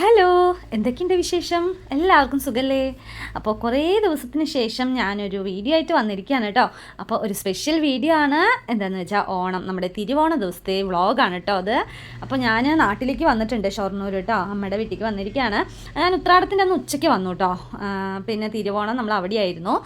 Hello എന്തൊക്കെയുണ്ട് വിശേഷം? എല്ലാവർക്കും സുഖല്ലേ? അപ്പോൾ കുറേ ദിവസത്തിന് ശേഷം ഞാനൊരു വീഡിയോ ആയിട്ട് വന്നിരിക്കുകയാണ് കേട്ടോ. അപ്പോൾ ഒരു സ്പെഷ്യൽ വീഡിയോ ആണ്. എന്താണെന്ന് വെച്ചാൽ ഓണം നമ്മുടെ തിരുവോണ ദിവസത്തെ വ്ളോഗാണ് കേട്ടോ അത്. അപ്പോൾ ഞാൻ നാട്ടിലേക്ക് വന്നിട്ടുണ്ട് ഷൊർണൂർ കേട്ടോ അമ്മയുടെ വീട്ടിലേക്ക് വന്നിരിക്കുകയാണ്. ഞാൻ ഉത്രാടത്തിന്റെ അന്ന് ഉച്ചയ്ക്ക് വന്നു കേട്ടോ. പിന്നെ തിരുവോണം നമ്മൾ അവിടെയായിരുന്നു.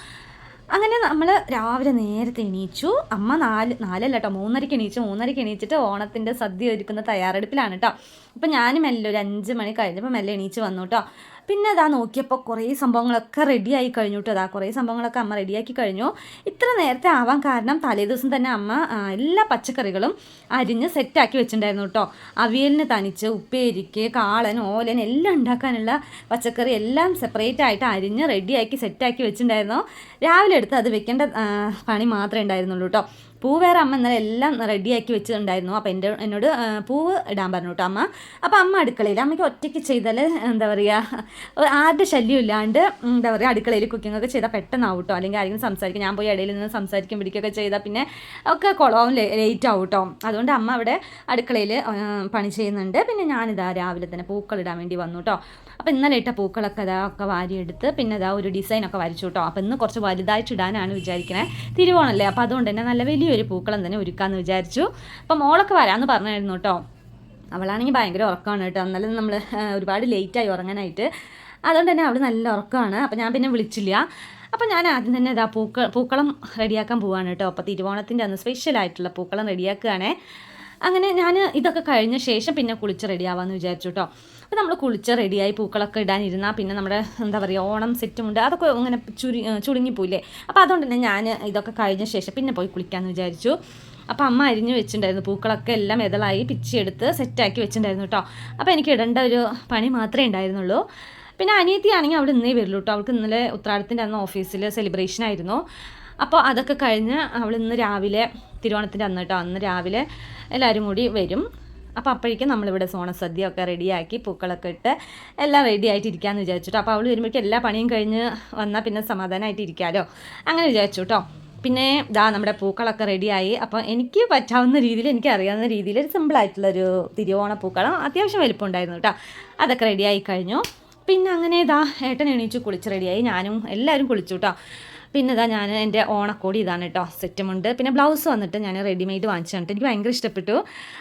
അങ്ങനെ നമ്മൾ രാവിലെ നേരത്തെ എണീച്ചു. അമ്മ നാല് നാലല്ല കേട്ടോ മൂന്നരയ്ക്ക് എണീച്ചു. മൂന്നരയ്ക്ക് എണീച്ചിട്ട് ഓണത്തിന്റെ സദ്യ ഒരുക്കുന്ന തയ്യാറെടുപ്പിലാണ് കേട്ടോ അപ്പം ഞാനും മെല്ലെ ഒരു അഞ്ച് മണി കഴിഞ്ഞപ്പോൾ മെല്ലെ എണീച്ച് വന്നു കേട്ടോ പിന്നെ അതാ നോക്കിയപ്പോൾ കുറേ സംഭവങ്ങളൊക്കെ റെഡിയായി കഴിഞ്ഞു കേട്ടോ അതാ കുറേ സംഭവങ്ങളൊക്കെ അമ്മ റെഡിയാക്കി കഴിഞ്ഞു. ഇത്ര നേരത്തെ ആവാൻ കാരണം തലേദിവസം തന്നെ അമ്മ എല്ലാ പച്ചക്കറികളും അരിഞ്ഞ് സെറ്റാക്കി വെച്ചിട്ടുണ്ടായിരുന്നു കേട്ടോ അവിയലിന് തനിച്ച് ഉപ്പേരിക്ക് കാളൻ ഓലൻ എല്ലാം ഉണ്ടാക്കാനുള്ള പച്ചക്കറി എല്ലാം സെപ്പറേറ്റ് ആയിട്ട് അരിഞ്ഞ് റെഡിയാക്കി സെറ്റാക്കി വെച്ചിട്ടുണ്ടായിരുന്നു രാവിലെ എടുത്ത് അത് വെക്കേണ്ട പണി മാത്രമേ ഉണ്ടായിരുന്നുള്ളൂ കേട്ടോ പൂ വേറെ അമ്മ ഇന്നലെ എല്ലാം റെഡിയാക്കി വെച്ചിട്ടുണ്ടായിരുന്നു. അപ്പോൾ എന്റെ എന്നോട് പൂവ് ഇടാൻ പറഞ്ഞു കേട്ടോ അമ്മ. അപ്പോൾ അമ്മ അടുക്കളയിൽ അമ്മയ്ക്ക് ഒറ്റയ്ക്ക് ചെയ്താൽ എന്താ പറയുക ആരുടെ ശല്യം ഇല്ലാണ്ട് എന്താ പറയുക അടുക്കളയിൽ കുക്കിംഗ് ഒക്കെ ചെയ്താൽ പെട്ടെന്നാവും കേട്ടോ അല്ലെങ്കിൽ ആരെങ്കിലും സംസാരിക്കും. ഞാൻ പോയി ഇടയിൽ നിന്ന് സംസാരിക്കും പിടിക്കുകയൊക്കെ ചെയ്താൽ പിന്നെ ഒക്കെ കുളവും ലേറ്റ് ആവും കേട്ടോ അതുകൊണ്ട് അമ്മ അവിടെ അടുക്കളയിൽ പണി ചെയ്യുന്നുണ്ട്. പിന്നെ ഞാനിതാ രാവിലെ തന്നെ പൂക്കളിടാൻ വേണ്ടി വന്നു കേട്ടോ അപ്പോൾ ഇന്നലെ ഇട്ട പൂക്കളൊക്കെ ഇതാ ഒക്കെ വാരിയെടുത്ത് പിന്നെ ഇതാ ഒരു ഡിസൈനൊക്കെ വരച്ചു കേട്ടോ അപ്പോൾ ഇന്ന് കുറച്ച് വലുതായിട്ട് ഇടാനാണ് വിചാരിക്കുന്നത് തിരുവോണല്ലേ? അപ്പോൾ അതുകൊണ്ട് തന്നെ നല്ല വലിയൊരു പൂക്കളം തന്നെ ഒരുക്കാമെന്ന് വിചാരിച്ചു. അപ്പം മോളൊക്കെ വരാമെന്ന് പറഞ്ഞായിരുന്നു കേട്ടോ അവളാണെങ്കിൽ ഭയങ്കര ഉറക്കമാണ് കേട്ടോ. എന്നാലും നമ്മൾ ഒരുപാട് ലേറ്റായി ഉറങ്ങാനായിട്ട്. അതുകൊണ്ട് തന്നെ അവൾ നല്ല ഉറക്കമാണ്. അപ്പം ഞാൻ പിന്നെ വിളിച്ചില്ല. അപ്പം ഞാൻ ആദ്യം തന്നെ ഇതാ പൂക്ക പൂക്കളം റെഡിയാക്കാൻ പോവാണ് കേട്ടോ അപ്പോൾ തിരുവോണത്തിന്റെ അന്ന് സ്പെഷ്യൽ ആയിട്ടുള്ള പൂക്കളം റെഡിയാക്കുകയാണേ. അങ്ങനെ ഞാൻ ഇതൊക്കെ കഴിഞ്ഞ ശേഷം പിന്നെ കുളിച്ച് റെഡിയാവാമെന്ന് വിചാരിച്ചു കേട്ടോ അപ്പോൾ നമ്മൾ കുളിച്ച് റെഡിയായി പൂക്കളൊക്കെ ഇടാനിരുന്നാൽ പിന്നെ നമ്മുടെ എന്താ പറയുക ഓണം സെറ്റുമുണ്ട് അതൊക്കെ ഇങ്ങനെ ചുരു ചുരുങ്ങിപ്പോയില്ലേ അപ്പോൾ അതുകൊണ്ട് തന്നെ ഞാൻ ഇതൊക്കെ കഴിഞ്ഞ ശേഷം പിന്നെ പോയി കുളിക്കാമെന്ന് വിചാരിച്ചു. അപ്പോൾ അമ്മ അരിഞ്ഞ് വെച്ചിട്ടുണ്ടായിരുന്നു പൂക്കളൊക്കെ എല്ലാം ഇതളായി പിച്ചിയെടുത്ത് സെറ്റാക്കി വെച്ചിട്ടുണ്ടായിരുന്നു കേട്ടോ അപ്പോൾ എനിക്ക് ഇടേണ്ട ഒരു പണി മാത്രമേ ഉണ്ടായിരുന്നുള്ളൂ. പിന്നെ അനിയത്തി ആണെങ്കിൽ അവിടെ ഇന്നേ വരുള്ളൂ കേട്ടോ അവൾക്ക് ഇന്നലെ ഉത്രാടത്തിന്റെ അന്ന് ഓഫീസിൽ സെലിബ്രേഷൻ ആയിരുന്നു. അപ്പോൾ അതൊക്കെ കഴിഞ്ഞ് അവൾ ഇന്ന് രാവിലെ തിരുവോണത്തിന്റെ അന്ന് കേട്ടോ അന്ന് രാവിലെ എല്ലാവരും കൂടി വരും. അപ്പോൾ അപ്പോഴേക്കും നമ്മളിവിടെ സോണസദ്യ ഒക്കെ റെഡിയാക്കി പൂക്കളൊക്കെ ഇട്ട് എല്ലാം റെഡി ആയിട്ട് ഇരിക്കാമെന്ന് അപ്പോൾ അവൾ വരുമ്പോഴേക്കും എല്ലാ പണിയും കഴിഞ്ഞ് വന്നാൽ പിന്നെ സമാധാനമായിട്ട് ഇരിക്കാമല്ലോ അങ്ങനെ വിചാരിച്ചു കേട്ടോ പിന്നെ ഇതാ നമ്മുടെ പൂക്കളൊക്കെ റെഡിയായി അപ്പോൾ എനിക്ക് പറ്റാവുന്ന രീതിയിൽ എനിക്ക് അറിയാവുന്ന രീതിയിൽ ഒരു സിമ്പിളായിട്ടുള്ളൊരു തിരുവോണ പൂക്കളം അത്യാവശ്യം വലിപ്പമുണ്ടായിരുന്നു കേട്ടോ അതൊക്കെ റെഡിയായി കഴിഞ്ഞു. പിന്നെ അങ്ങനെ ഇതാ ഏട്ടൻ എണീച്ചു കുളിച്ച് റെഡിയായി ഞാനും എല്ലാവരും കുളിച്ചു കേട്ടോ പിന്നെ ഇതാ ഞാൻ എന്റെ ഓണക്കോടി ഇതാണ് കേട്ടോ സെറ്റുമുണ്ട് പിന്നെ ബ്ലൗസ് വന്നിട്ട് ഞാൻ റെഡിമെയ്ഡ് വാങ്ങിച്ചിട്ടുണ്ട് എനിക്ക് ഭയങ്കര ഇഷ്ടപ്പെട്ടു.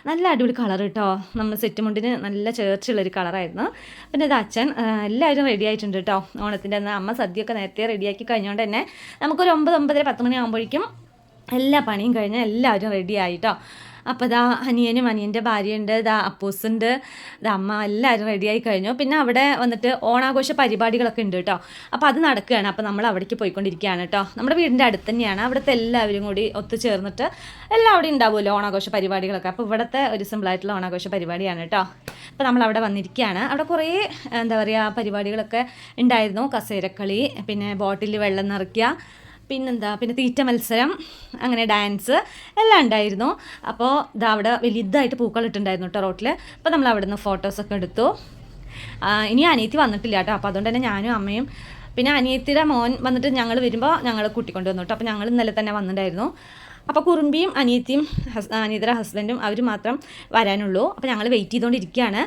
നല്ല അടിപൊളി കളർ കേട്ടോ നമ്മൾ സെറ്റുമുണ്ടിന് നല്ല ചേർച്ചുള്ളൊരു കളറായിരുന്നു പിന്നെ ഇത് അച്ഛൻ എല്ലാവരും റെഡി ആയിട്ടുണ്ട് കേട്ടോ ഓണത്തിന്റെ അന്ന് അമ്മ സദ്യയൊക്കെ നേരത്തെ റെഡിയാക്കി കഴിഞ്ഞുകൊണ്ട് തന്നെ നമുക്കൊരു ഒമ്പത് ഒമ്പതര പത്ത് മണിയാകുമ്പോഴേക്കും എല്ലാ പണിയും കഴിഞ്ഞ് എല്ലാവരും റെഡി ആയിട്ടോ അപ്പോൾ ഇതാ അനിയനും അനിയന്റെ ഭാര്യയുണ്ട് ഇതാ അപ്പൂസുണ്ട് ദാ അമ്മ എല്ലാവരും റെഡിയായി കഴിഞ്ഞു. പിന്നെ അവിടെ വന്നിട്ട് ഓണാഘോഷ പരിപാടികളൊക്കെ ഉണ്ട് കേട്ടോ അപ്പോൾ അത് നടക്കുകയാണ്. അപ്പോൾ നമ്മൾ അവിടേക്ക് പോയിക്കൊണ്ടിരിക്കുകയാണ് കേട്ടോ നമ്മുടെ വീടിന്റെ അടുത്ത് തന്നെയാണ്. അവിടുത്തെ എല്ലാവരും കൂടി ഒത്തുചേർന്നിട്ട് എല്ലാം അവിടെ ഉണ്ടാവുമല്ലോ ഓണാഘോഷ പരിപാടികളൊക്കെ. അപ്പോൾ ഇവിടുത്തെ ഒരു സിമ്പിളായിട്ടുള്ള ഓണാഘോഷ പരിപാടിയാണ് കേട്ടോ അപ്പോൾ നമ്മൾ അവിടെ വന്നിരിക്കുകയാണ്. അവിടെ കുറേ എന്താ പറയുക പരിപാടികളൊക്കെ ഉണ്ടായിരുന്നു. കസേരക്കളി പിന്നെ ബോട്ടിൽ വെള്ളം നിറയ്ക്കുക പിന്നെന്താ? പിന്നെ തീറ്റ മത്സരം അങ്ങനെ ഡാൻസ് എല്ലാം ഉണ്ടായിരുന്നു. അപ്പോൾ ഇതാ അവിടെ വലുതായിട്ട് പൂക്കൾ ഇട്ടുണ്ടായിരുന്നു കേട്ടോ റോട്ടിൽ അപ്പോൾ നമ്മൾ അവിടെ നിന്ന് ഫോട്ടോസൊക്കെ എടുത്തു. ഇനി അനിയത്തി വന്നിട്ടില്ല കേട്ടോ. അപ്പോൾ അതുകൊണ്ട് തന്നെ ഞാനും അമ്മയും പിന്നെ അനിയത്തിയുടെ മോൻ വന്നിട്ട് ഞങ്ങൾ വരുമ്പോൾ ഞങ്ങൾ കൂട്ടിക്കൊണ്ട് വന്നു കേട്ടോ. അപ്പോൾ ഞങ്ങൾ ഇന്നലെ തന്നെ വന്നിട്ടുണ്ടായിരുന്നു. അപ്പോൾ കുറുമ്പിയും അനിയത്തിയും ഹസ് അനിയത്തിയുടെ ഹസ്ബൻഡും അവർ മാത്രം വരാനുള്ളൂ. അപ്പോൾ ഞങ്ങൾ വെയിറ്റ് ചെയ്തുകൊണ്ടിരിക്കുകയാണ്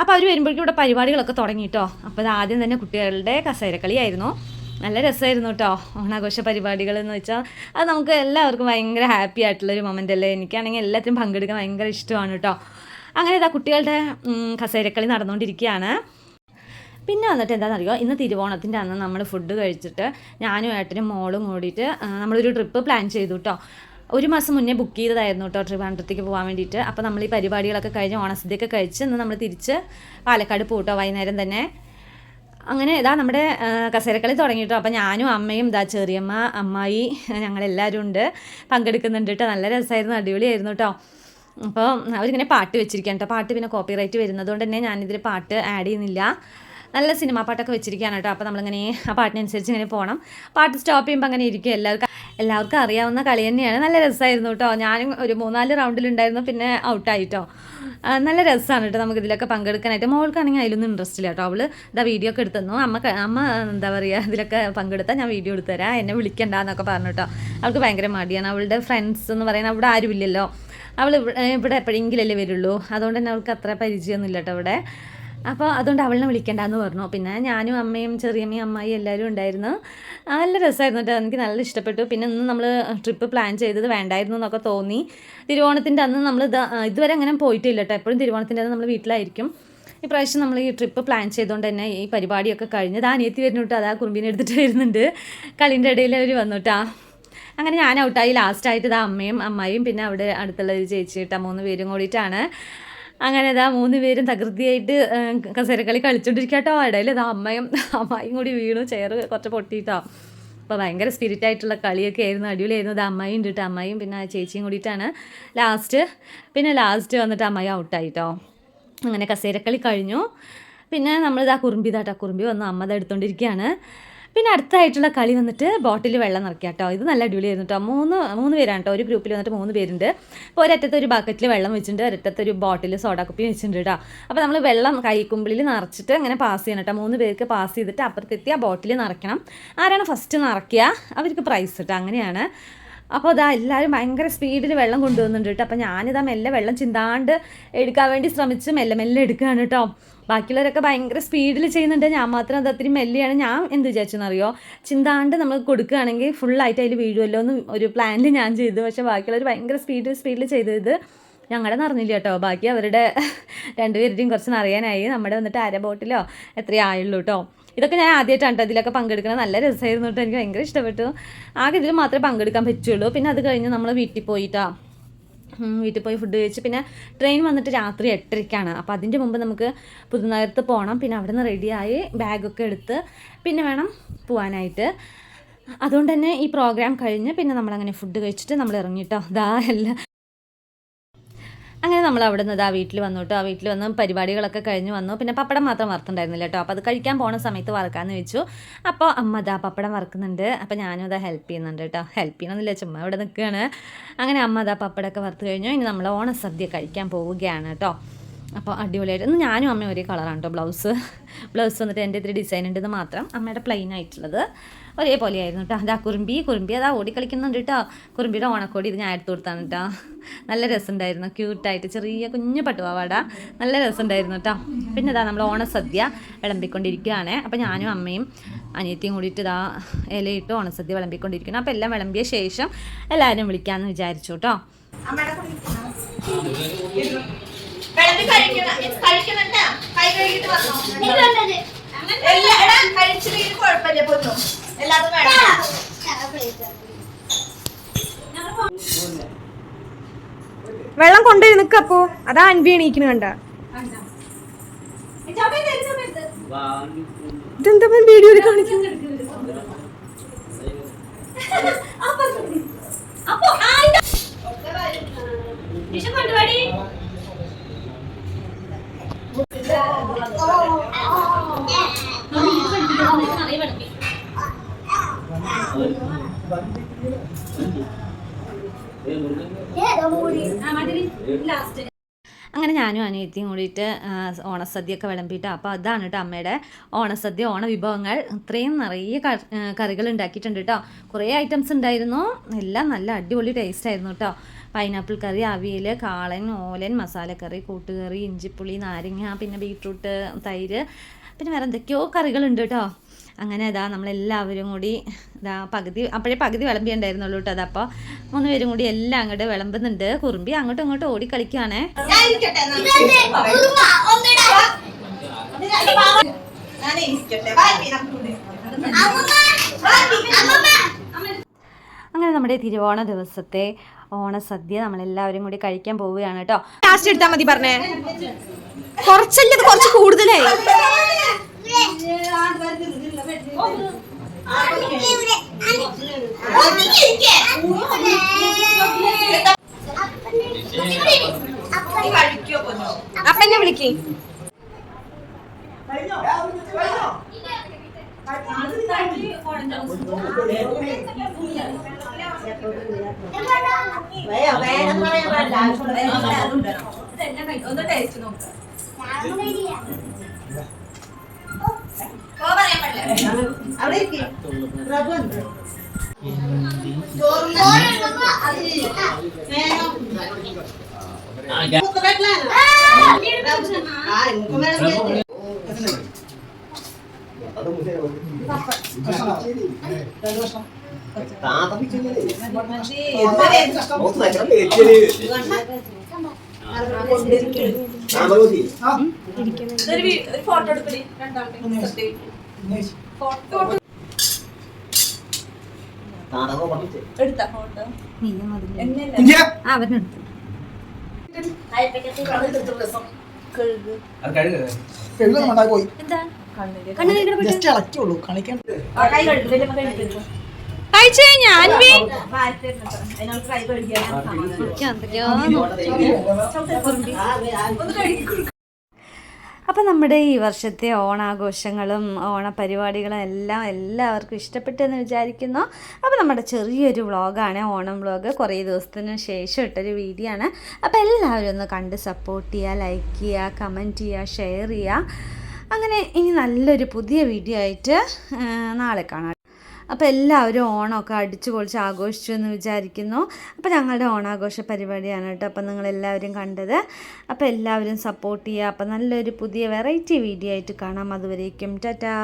അപ്പോൾ അവർ വരുമ്പോഴേക്കും ഇവിടെ പരിപാടികളൊക്കെ തുടങ്ങിയിട്ടോ അപ്പോൾ ഇത് ആദ്യം തന്നെ കുട്ടികളുടെ കസേരക്കളിയായിരുന്നു. നല്ല രസമായിരുന്നു കേട്ടോ ഓണാഘോഷ പരിപാടികൾ എന്ന് വെച്ചാൽ അത് നമുക്ക് എല്ലാവർക്കും ഭയങ്കര ഹാപ്പി ആയിട്ടുള്ളൊരു മൊമെന്റ് അല്ലേ? എനിക്കാണെങ്കിൽ എല്ലാത്തിനും പങ്കെടുക്കാൻ ഭയങ്കര ഇഷ്ടമാണ് കേട്ടോ അങ്ങനെ ഇതാ കുട്ടികളുടെ കസേരക്കളി നടന്നുകൊണ്ടിരിക്കുകയാണ് പിന്നെ വന്നിട്ട് എന്താണെന്നറിയോ ഇന്ന് തിരുവോണത്തിന്റെ അന്ന് നമ്മൾ ഫുഡ് കഴിച്ചിട്ട് ഞാനും ഏട്ടനും മോളും കൂടിയിട്ട് നമ്മളൊരു ട്രിപ്പ് പ്ലാൻ ചെയ്തു കേട്ടോ ഒരു മാസം മുന്നേ ബുക്ക് ചെയ്തതായിരുന്നു കേട്ടോ ട്രിവാൻഡ്രത്തേക്ക് പോകാൻ വേണ്ടിയിട്ട്. അപ്പോൾ നമ്മൾ ഈ പരിപാടികളൊക്കെ കഴിഞ്ഞ് ഓണസദ്യയൊക്കെ കഴിച്ച് ഇന്ന് നമ്മൾ തിരിച്ച് പാലക്കാട് പോട്ടോ വൈകുന്നേരം തന്നെ. അങ്ങനെ ഇതാ നമ്മുടെ കസേരക്കളി തുടങ്ങിയിട്ടോ. അപ്പം ഞാനും അമ്മയും ഇതാ ചെറിയമ്മ അമ്മായി ഞങ്ങളെല്ലാവരും ഉണ്ട് പങ്കെടുക്കുന്നുണ്ട് കേട്ടോ നല്ല രസമായിരുന്നു അടിപൊളിയായിരുന്നു കേട്ടോ അപ്പോൾ അവരിങ്ങനെ പാട്ട് വെച്ചിരിക്കുകയാണ് കേട്ടോ പാട്ട് പിന്നെ കോപ്പിറൈറ്റ് വരുന്നതുകൊണ്ട് വരുന്നത് കൊണ്ട് തന്നെ ഞാനിതിൽ പാട്ട് ആഡ് ചെയ്യുന്നില്ല. നല്ല സിനിമാ പാട്ടൊക്കെ വെച്ചിരിക്കുകയാണ് കേട്ടോ അപ്പോൾ നമ്മളിങ്ങനെ ആ പാട്ടിനനുസരിച്ച് ഇങ്ങനെ പോകണം പാട്ട് സ്റ്റോപ്പ് ചെയ്യുമ്പോൾ അങ്ങനെ ഇരിക്കും. എല്ലാവർക്കും എല്ലാവർക്കും അറിയാവുന്ന കളി തന്നെയാണ്. നല്ല രസമായിരുന്നു കേട്ടോ ഞാനും ഒരു മൂന്നാൽ റൗണ്ടിലുണ്ടായിരുന്നു പിന്നെ ഔട്ടായിട്ടോ നല്ല രസമാണ് കേട്ടോ നമുക്ക് ഇതിലൊക്കെ പങ്കെടുക്കാനായിട്ട്. മോൾക്കാണെങ്കിൽ അതിലൊന്നും ഇൻട്രസ്റ്റ് ഇല്ല കേട്ടോ അവൾ ഇതാ വീഡിയോ ഒക്കെ എടുത്തുന്നു. അമ്മ അമ്മ എന്താ പറയുക ഇതിലൊക്കെ പങ്കെടുത്താൽ ഞാൻ വീഡിയോ എടുത്തുതരാം എന്നെ വിളിക്കണ്ട എന്നൊക്കെ പറഞ്ഞു കേട്ടോ അവൾക്ക് ഭയങ്കര മടിയാണ്. അവളുടെ ഫ്രണ്ട്സ് എന്ന് പറയുന്നത് അവിടെ ആരുമില്ലല്ലോ. അവൾ ഇവിടെ എപ്പോഴെങ്കിലല്ലേ വരുള്ളൂ. അതുകൊണ്ട് തന്നെ അവൾക്ക് അത്ര പരിചയമൊന്നുമില്ല കേട്ടോ ഇവിടെ അപ്പോൾ അതുകൊണ്ട് അവളിനെ വിളിക്കണ്ടെന്ന് പറഞ്ഞു. പിന്നെ ഞാനും അമ്മയും ചെറിയമ്മയും അമ്മായി എല്ലാവരും ഉണ്ടായിരുന്നു. ആ, നല്ല രസമായിരുന്നു കേട്ടോ. എനിക്ക് നല്ല ഇഷ്ടപ്പെട്ടു. പിന്നെ ഇന്ന് നമ്മൾ ട്രിപ്പ് പ്ലാൻ ചെയ്തത് വേണ്ടായിരുന്നു എന്നൊക്കെ തോന്നി. തിരുവോണത്തിന്റെ അന്ന് നമ്മൾ ഇത് ഇതുവരെ അങ്ങനെ പോയിട്ടില്ല കേട്ടോ. എപ്പോഴും തിരുവോണത്തിന്റെ അന്ന് നമ്മൾ വീട്ടിലായിരിക്കും. ഇപ്രാവശ്യം നമ്മൾ ഈ ട്രിപ്പ് പ്ലാൻ ചെയ്തുകൊണ്ട് തന്നെ ഈ പരിപാടിയൊക്കെ കഴിഞ്ഞ് ദാ അനിയത്തി വരുന്നിട്ട് അതാ കുറുമ്പിനെ എടുത്തിട്ട് വരുന്നുണ്ട്. കളീന്റെ ഇടയിൽ അവർ വന്നുട്ടാ അങ്ങനെ ഞാൻ ഔട്ടായി. ലാസ്റ്റായിട്ട് ഇതാ അമ്മയും അമ്മായിയും പിന്നെ അവിടെ അടുത്തുള്ള ഒരു ചേച്ചി കേട്ടോ. മൂന്ന് പേരും കൂടിയിട്ടാണ്. അങ്ങനെ ഇതാ മൂന്ന് പേരും തകൃതിയായിട്ട് കസേരക്കളി കളിച്ചോണ്ടിരിക്കട്ടോ. കേട്ടോ ഇടയിൽ ഇതാ അമ്മയും അമ്മായും കൂടി വീണു. ചെയർ കുറച്ച് പൊട്ടിയിട്ടോ. അപ്പോൾ ഭയങ്കര സ്പിരിറ്റ് ആയിട്ടുള്ള കളിയൊക്കെ ആയിരുന്നു. അടിപൊളിയായിരുന്നു. അത് അമ്മയും ഉണ്ട് കേട്ടോ അമ്മായിയും പിന്നെ ചേച്ചിയും കൂടിയിട്ടാണ് ലാസ്റ്റ് പിന്നെ ലാസ്റ്റ് വന്നിട്ട് അമ്മായി ഔട്ടായിട്ടോ അങ്ങനെ കസേരക്കളി കഴിഞ്ഞു. പിന്നെ നമ്മളിതാ കുറുമ്പി ഇതാട്ടോ കുറുമ്പി വന്ന് അമ്മ ഇത് എടുത്തോണ്ടിരിക്കുകയാണ് പിന്നെ അടുത്തായിട്ടുള്ള കളി വന്നിട്ട് ബോട്ടിൽ വെള്ളം നിറയ്ക്കുക കേട്ടോ. ഇത് നല്ല അടിപൊളിയായിരുന്നു കേട്ടോ. മൂന്ന് മൂന്ന് പേരാണ് കേട്ടോ. ഒരു ഗ്രൂപ്പിൽ വന്നിട്ട് മൂന്ന് പേരുണ്ട്. അപ്പോൾ ഒരറ്റത്ത് ഒരു ബക്കറ്റിൽ വെള്ളം വെച്ചിട്ടുണ്ട്. ഒരറ്റത്ത് ഒരു ബോട്ടിൽ സോഡ കുപ്പി വെച്ചിട്ടുണ്ട് കേട്ടോ. അപ്പോൾ നമ്മൾ വെള്ളം കൈക്കുമ്പിളിൽ നിറച്ചിട്ട് അങ്ങനെ പാസ് ചെയ്യണം കേട്ടോ. മൂന്ന് പേർക്ക് പാസ് ചെയ്തിട്ട് അപ്പുറത്തെത്തി ആ ബോട്ടിൽ നിറയ്ക്കണം. ആരാണ് ഫസ്റ്റ് നിറയ്ക്കുക? അവർക്ക് പ്രൈസ് കേട്ടോ. അങ്ങനെയാണ്. അപ്പോൾ അതാ എല്ലാവരും ഭയങ്കര സ്പീഡിൽ വെള്ളം കൊണ്ടുവന്നുണ്ട് കേട്ടോ. അപ്പോൾ ഞാനിതാ മെല്ലെ വെള്ളം ചിന്താണ്ട് എടുക്കാൻ വേണ്ടി ശ്രമിച്ച് മെല്ലെ മെല്ലെ എടുക്കുകയാണ് കേട്ടോ. ബാക്കിയുള്ളവരൊക്കെ ഭയങ്കര സ്പീഡിൽ ചെയ്യുന്നുണ്ട്. ഞാൻ മാത്രം അത് അത്രയും മെല്ലെയാണ്. ഞാൻ എന്ത് വിചാരിച്ചെന്നറിയോ? ചിന്താണ്ട് നമ്മൾ കൊടുക്കുകയാണെങ്കിൽ ഫുള്ളായിട്ട് അതിൽ വീഴുമല്ലോ എന്ന് ഒരു പ്ലാനിൽ ഞാൻ ചെയ്തു. പക്ഷേ ബാക്കിയുള്ളവർ ഭയങ്കര സ്പീഡിൽ സ്പീഡിൽ ചെയ്തത് ഞങ്ങളുടെ നിറഞ്ഞില്ല കേട്ടോ. ബാക്കി അവരുടെ രണ്ടുപേരുടെയും കുറച്ച് നിറയാനായി നമ്മുടെ വന്നിട്ട് അര ബോട്ടിലോ എത്രയേ ആയുള്ളൂ കേട്ടോ. ഇതൊക്കെ ഞാൻ ആദ്യമായിട്ടാണ് ഇതിലൊക്കെ പങ്കെടുക്കണം നല്ല രസമായിരുന്നു കേട്ടോ. എനിക്ക് ഭയങ്കര ഇഷ്ടപ്പെട്ടു. ആകെ ഇതിൽ മാത്രമേ പങ്കെടുക്കാൻ പറ്റുള്ളൂ. പിന്നെ അത് കഴിഞ്ഞ് നമ്മൾ വീട്ടിൽ പോയിട്ടാ വീട്ടിൽ പോയി ഫുഡ് കഴിച്ച്. പിന്നെ ട്രെയിൻ വന്നിട്ട് രാത്രി എട്ടരയ്ക്കാണ്. അപ്പോൾ അതിന്റെ മുമ്പ് നമുക്ക് പുതുനഗരത്ത് പോകണം പിന്നെ അവിടെ നിന്ന് റെഡിയായി ബാഗൊക്കെ എടുത്ത് പിന്നെ വേണം പോകാനായിട്ട് അതുകൊണ്ട് തന്നെ ഈ പ്രോഗ്രാം കഴിഞ്ഞ് പിന്നെ നമ്മളങ്ങനെ ഫുഡ് കഴിച്ചിട്ട് നമ്മൾ ഇറങ്ങിയിട്ടോ ദാ എല്ലാം അങ്ങനെ നമ്മൾ അവിടെ നിന്ന് ആ വീട്ടിൽ വന്നു കേട്ടോ. ആ വീട്ടിൽ വന്ന് പരിപാടികളൊക്കെ കഴിഞ്ഞ് വന്നു. പിന്നെ പപ്പടം മാത്രം വറുത്തുണ്ടായിരുന്നില്ല കേട്ടോ. അപ്പോൾ അത് കഴിക്കാൻ പോണ സമയത്ത് വറുക്കാമെന്ന് വെച്ചു. അപ്പോൾ അമ്മ അതാ പപ്പടം വറുക്കുന്നുണ്ട്. അപ്പോൾ ഞാനും അതാ ഹെൽപ്പ് ചെയ്യുന്നുണ്ട് കേട്ടോ. ഹെൽപ്പ് ചെയ്യണമെന്നില്ല ചുമ്മാ ഇവിടെ നിൽക്കുകയാണ്. അങ്ങനെ അമ്മ അതാ പപ്പടമൊക്കെ വറുത്ത് കഴിഞ്ഞു. ഇനി നമ്മൾ ഓണസദ്യ കഴിക്കാൻ പോവുകയാണ് കേട്ടോ. അപ്പോൾ അടിപൊളിയായിട്ട് ഇന്ന് ഞാനും അമ്മയും ഒരേ കളറാണ് കേട്ടോ ബ്ലൗസ് ബ്ലൗസ് വന്നിട്ട് എന്റെ ഇത്തിരി ഡിസൈൻ ഉണ്ടെന്ന് മാത്രം അമ്മയുടെ പ്ലെയിൻ ആയിട്ടുള്ളത്. ഒരേപോലെയായിരുന്നു കേട്ടോ അതാ കുറുമ്പി കുറുമ്പി അതാ ഓടിക്കളിക്കുന്നുണ്ട് കേട്ടോ കുറുമ്പിയുടെ ഓണക്കോടി ഇത് ഞാൻ എടുത്തു കൊടുത്താണ് കേട്ടോ നല്ല രസമുണ്ടായിരുന്നു. ക്യൂട്ടായിട്ട് ചെറിയ കുഞ്ഞു പട്ടുപാവാട. നല്ല രസമുണ്ടായിരുന്നു കേട്ടോ പിന്നെ ഇതാ നമ്മൾ ഓണസദ്യ വിളമ്പിക്കൊണ്ടിരിക്കുകയാണ് അപ്പോൾ ഞാനും അമ്മയും അനിയത്തിയും കൂടിയിട്ട് ഇതാ ഇലയിട്ട് ഓണസദ്യ വിളമ്പിക്കൊണ്ടിരിക്കണം അപ്പോൾ എല്ലാം വിളമ്പിയ ശേഷം എല്ലാവരും വിളിക്കാമെന്ന് വിചാരിച്ചു കേട്ടോ കഴിക്കുന്നുണ്ട്. കൈ കഴുകിട്ട് വന്നോ? എല്ലാ എടാ കഴിച്ചില്ലെങ്കിൽ കുഴപ്പമില്ല പൊന്നു. എല്ലാതും വെള്ളം കൊണ്ടുപോയി നിക്കപ്പോ അതാ അൻപി എണീക്കണ കണ്ട. ഇതെന്താ വീഡിയോ കാണിക്കുന്നത് അങ്ങനെ ഞാനും അനിയത്തിയും കൂടിയിട്ട് ഓണസദ്യ ഓണസദ്യയൊക്കെ വിളമ്പിയിട്ട് അപ്പോൾ അതാണ് കേട്ടോ അമ്മയുടെ ഓണസദ്യ ഓണ വിഭവങ്ങൾ ഇത്രയും നിറയെ കറികൾ ഉണ്ടാക്കിയിട്ടുണ്ട് കേട്ടോ കുറേ ഐറ്റംസ് ഉണ്ടായിരുന്നു. എല്ലാം നല്ല അടിപൊളി ടേസ്റ്റ് ആയിരുന്നു കേട്ടോ പൈനാപ്പിൾ കറി അവിയൽ കാളൻ ഓലൻ മസാലക്കറി കൂട്ടുകറി ഇഞ്ചിപ്പുളി നാരങ്ങ പിന്നെ ബീട്രൂട്ട് തൈര് പിന്നെ വേറെ എന്തൊക്കെയോ കറികളുണ്ട് കേട്ടോ അങ്ങനെ അതാ നമ്മളെല്ലാവരും കൂടി ഇതാ പകുതി അപ്പോഴേ പകുതി വിളമ്പിയുണ്ടായിരുന്നുള്ളൂ കേട്ടോ അതപ്പോൾ മൂന്ന് പേരും കൂടി എല്ലാം അങ്ങോട്ട് വിളമ്പുന്നുണ്ട്. കുറുമ്പി അങ്ങോട്ടും ഇങ്ങോട്ടും ഓടി കളിക്കുകയാണേ ഞാൻ ഇരിക്കട്ടെ എന്നാ. ഞാൻ ഇരിക്കട്ടെ. വാ, ഇപ്പി, നമുക്ക് കൂടി. വാ, ഇപ്പി, അങ്ങനെ നമ്മുടെ തിരുവോണ ദിവസത്തെ ഓണസദ്യ നമ്മളെല്ലാവരും കൂടി കഴിക്കാൻ പോവുകയാണ് കേട്ടോ. ലാസ്റ്റ് എടുത്താ മതി പറഞ്ഞേ. കുറച്ചല്ലേ ഇത് കുറച്ച് കൂടുതലായി ഒതുങ്ങി ഇരിക്ക്. നീ കഴിക്കോ പൊന്നു അപ്പൊ എന്നെ വിളിക്കേ ഒന്ന് ടേസ്റ്റ് നോക്ക് ഒരു ഫോട്ടോ എടുക്കണേ രണ്ടാമത്തെ കഴിച്ചേ ഞാൻ മാറ്റി അതിനോട് കൈ കഴുകിയാൽ എന്തൊക്കെയോ ഒന്ന് കഴുകി കൊടുക്കും അപ്പം നമ്മുടെ ഈ വർഷത്തെ ഓണാഘോഷങ്ങളും ഓണപരിപാടികളും എല്ലാം എല്ലാവർക്കും ഇഷ്ടപ്പെട്ടെന്ന് വിചാരിക്കുന്നു. അപ്പോൾ നമ്മുടെ ചെറിയൊരു വ്ളോഗാണ് ഓണം വ്ളോഗ്. കുറേ ദിവസത്തിന് ശേഷം ഇട്ടൊരു വീഡിയോ ആണ്. അപ്പോൾ എല്ലാവരും ഒന്ന് കണ്ട് സപ്പോർട്ട് ചെയ്യുക ലൈക്ക് ചെയ്യുക കമന്റ് ചെയ്യുക ഷെയർ ചെയ്യുക അങ്ങനെ ഇനി നല്ലൊരു പുതിയ വീഡിയോ ആയിട്ട് നാളെ കാണാം. അപ്പോൾ എല്ലാവരും ഓണമൊക്കെ അടിച്ചു പൊളിച്ച് ആഘോഷിച്ചു എന്ന് വിചാരിക്കുന്നു. അപ്പോൾ ഞങ്ങളുടെ ഓണാഘോഷ പരിപാടിയാണ് കേട്ടോ അപ്പോൾ നിങ്ങളെല്ലാവരും കണ്ടത്. അപ്പോൾ എല്ലാവരും സപ്പോർട്ട് ചെയ്യുക. അപ്പോൾ നല്ലൊരു പുതിയ വെറൈറ്റി വീഡിയോ ആയിട്ട് കാണാം. അതുവരേക്കും ടാറ്റാ.